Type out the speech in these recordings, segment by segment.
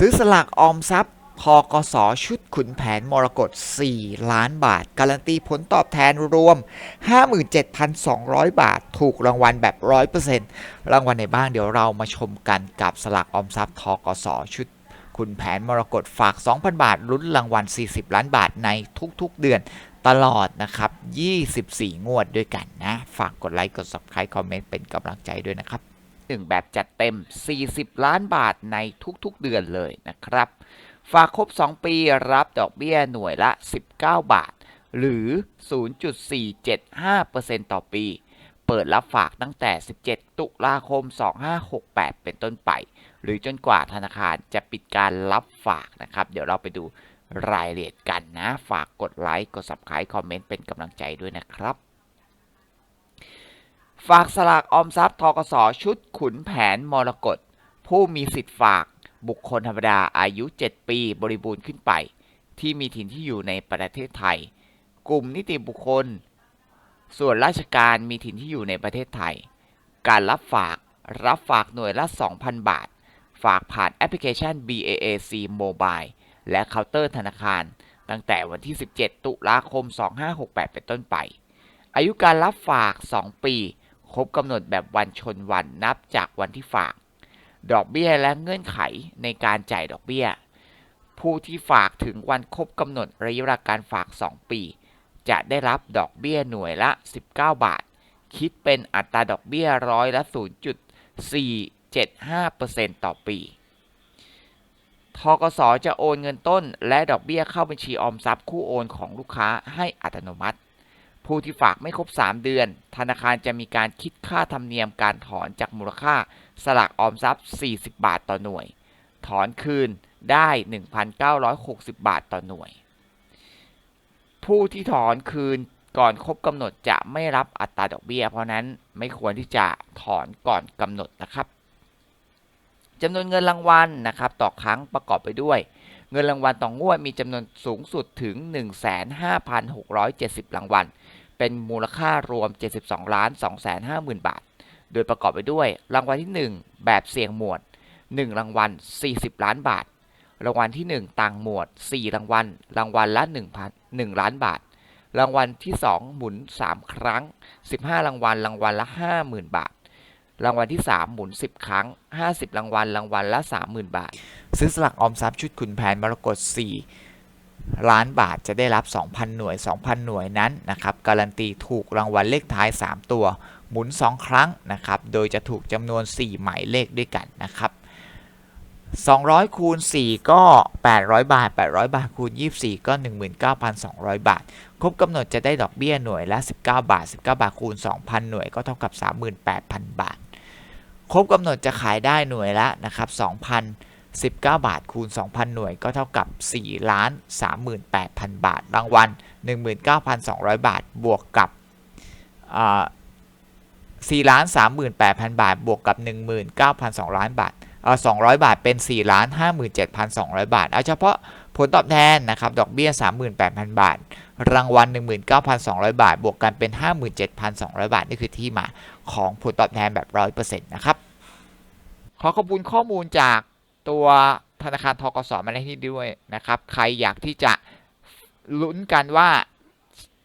ซื้อสลากออมทรัพย์ทกสชุดขุนแผนมรกต4 ล้านบาท การันตีผลตอบแทนรวม 57,200 บาท ถูกรางวัลแบบ 100%รางวัลในบ้างเดี๋ยวเรามาชมกันกับสลากออมทรัพย์ทกสชุดขุนแผนมรกตฝาก 2,000 บาทลุ้นรางวัล 40 ล้านบาทในทุกๆเดือนตลอดนะครับ 24 งวดด้วยกันนะ ฝากกดไลค์ กด subscribe คอมเมนต์เป็นกำลังใจด้วยนะครับ หนึ่งแบบจัดเต็ม 40 ล้านบาทในทุกๆเดือนเลยนะครับ ฝากครบ 2 ปีรับดอกเบี้ยหน่วยละ 19 บาท หรือ 0.475%ต่อปี เปิดรับฝากตั้งแต่ 17 ตุลาคม 2568 เป็นต้นไป หรือจนกว่าธนาคารจะปิดการรับฝากนะครับ เดี๋ยวเราไปดูรายละเอียดกันนะ ฝากกดไลค์ กด subscribe คอมเมนต์เป็นกำลังใจด้วยนะครับ ฝากสลากออมทรัพย์ทกสชุดขุนแผนมรกตผู้มีสิทธิ์ฝากบุคคลธรรมดาอายุ 7 ปีบริบูรณ์ขึ้นไป ที่มีถิ่นที่อยู่ในประเทศไทย กลุ่มนิติบุคคล ส่วนราชการมีถิ่นที่อยู่ในประเทศไทย การรับฝากรับฝากหน่วยละ 2,000 บาท ฝากผ่านแอปพลิเคชัน BAAC Mobile และเคาน์เตอร์ธนาคาร ตั้งแต่วันที่ 17 ตุลาคม 2568 เป็นต้นไป อายุการรับฝาก 2 ปี ครบกำหนดแบบวันชนวันนับจากวันที่ฝาก ดอกเบี้ยและเงื่อนไขในการจ่ายดอกเบี้ย ผู้ที่ฝากถึงวันครบกำหนดระยะเวลาการฝาก 2 ปี จะได้รับดอกเบี้ยหน่วยละ 19 บาท คิดเป็นอัตราดอกเบี้ยร้อยละ 0.475%ต่อปีทกสจะโอนเงินต้นและดอกเบี้ยเข้าบัญชีออมทรัพย์คู่โอนของลูกค้าให้อัตโนมัติ ผู้ที่ฝากไม่ครบ 3 เดือน ธนาคารจะมีการคิดค่าธรรมเนียมการถอนจากมูลค่าสลากออมทรัพย์ 40 บาทต่อหน่วย ถอนคืนได้ 1,960 บาทต่อหน่วย ผู้ที่ถอนคืนก่อนครบกำหนดจะไม่รับอัตราดอกเบี้ย เพราะนั้นไม่ควรที่จะถอนก่อนกำหนดนะครับจำนวนเงินรางวัลนะครับ ต่อครั้งประกอบไปด้วย เงินรางวัลต่องวดมีจำนวนสูงสุดถึง 15,670 รางวัล เป็นมูลค่ารวม 72ล้าน250,000 บาท โดยประกอบไปด้วย รางวัลที่ 1 แบบเสี่ยงหมวด 1 รางวัล 40 ล้านบาท รางวัลที่ 1 ต่างหมวด 4 รางวัล รางวัลละ1,000 1ล้านบาท รางวัลที่ 2 หมุน 3 ครั้ง 15 รางวัล รางวัลละ 50,000 บาท รางวัลที่ 3 หมุน 10 ครั้ง 50 รางวัล รางวัลละ 30,000 บาท ซื้อสลักออมทรัพย์ชุดขุนแผนมรกต4 ล้านบาทจะได้รับ 2,000 หน่วย 2,000 หน่วยนั้นนะครับ การันตีถูกรางวัลเลขท้าย 3 ตัว หมุน 2 ครั้งนะครับ โดยจะถูกจำนวน 4 หมายเลขด้วยกันนะครับ200 คูณ 4 ก็ 800 บาท 800 บาท คูณ 24 ก็ 19,200 บาท ครบกำหนดจะได้ดอกเบี้ยหน่วยละ 19 บาท 19 บาท คูณ 2,000 หน่วยก็เท่ากับ 38,000 บาท ครบกำหนดจะขายได้หน่วยละนะครับ2,019 บาทคูณ 2,000 หน่วยก็เท่ากับ 4 ล้าน 38,000 บาท รางวัล 19,200 บาท บวกกับ4ล้าน38,000 บาท บวกกับ 19,200 ล้านบาทเออ200 บาทเป็น 4 ล้าน 57,200 บาท เอาเฉพาะผลตอบแทนนะครับ ดอกเบี้ย 38,000 บาท รางวัล 19,200 บาท บวกกันเป็น 57,200 บาท นี่คือที่มาของผลตอบแทนแบบ 100%นะครับ ขอขอบคุณข้อมูลจากตัวธนาคารทกสมาในที่ด้วยนะครับ ใครอยากที่จะลุ้นกันว่า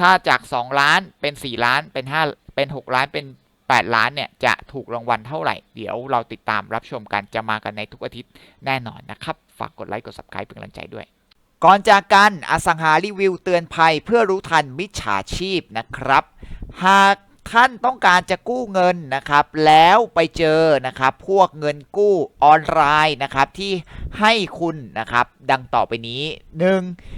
ถ้าจาก 2 ล้านเป็น 4 ล้านเป็น 5 เป็น 6 ล้านเป็น 8 ล้านเนี่ย จะถูกรางวัลเท่าไหร่ เดี๋ยวเราติดตามรับชมกันจะมากันในทุกอาทิตย์แน่นอนนะครับ ฝากกดไลค์กด subscribe เป็นกำลังใจด้วย ก่อนจากกันอสังหารีวิวเตือนภัยเพื่อรู้ทันมิจฉาชีพนะครับ หากท่านต้องการจะกู้เงินนะครับ แล้วไปเจอนะครับ พวกเงินกู้ออนไลน์นะครับที่ให้คุณนะครับ ดังต่อไปนี้ 1.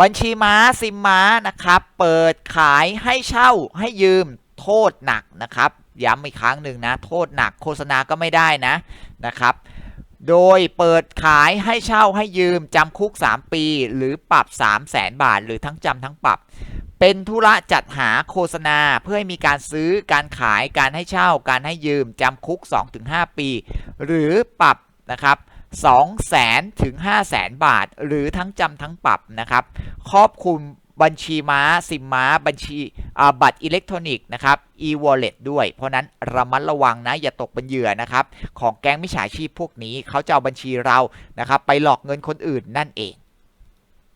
บัญชีม้าซิมม้านะครับ เปิดขายให้เช่าให้ยืมโทษหนักนะครับ ย้ำอีกครั้งหนึ่งนะ โทษหนักโฆษณาก็ไม่ได้นะนะครับ โดยเปิดขายให้เช่าให้ยืมจำคุก 3 ปี หรือปรับ 3 0 0แสนบาท หรือทั้งจำทั้งปรับ เป็นธุระจัดหาโฆษณาเพื่อให้มีการซื้อการขายการให้เช่า การให้ยืมจำคุก 2-5 ปี หรือปรับนะครับ 2แสนถึง5แสนบาท หรือทั้งจำทั้งปรับนะครับ ครอบคลุมบัญชีม้าซิมม้า บัญชีบัตรอิเล็กทรอนิกส์นะครับ e-wallet ด้วย เพราะนั้นระมัดระวังนะ อย่าตกเป็นเหยื่อนะครับ ของแก๊งมิจฉาชีพพวกนี้เขาจะเอาบัญชีเรานะครับ ไปหลอกเงินคนอื่นนั่นเอง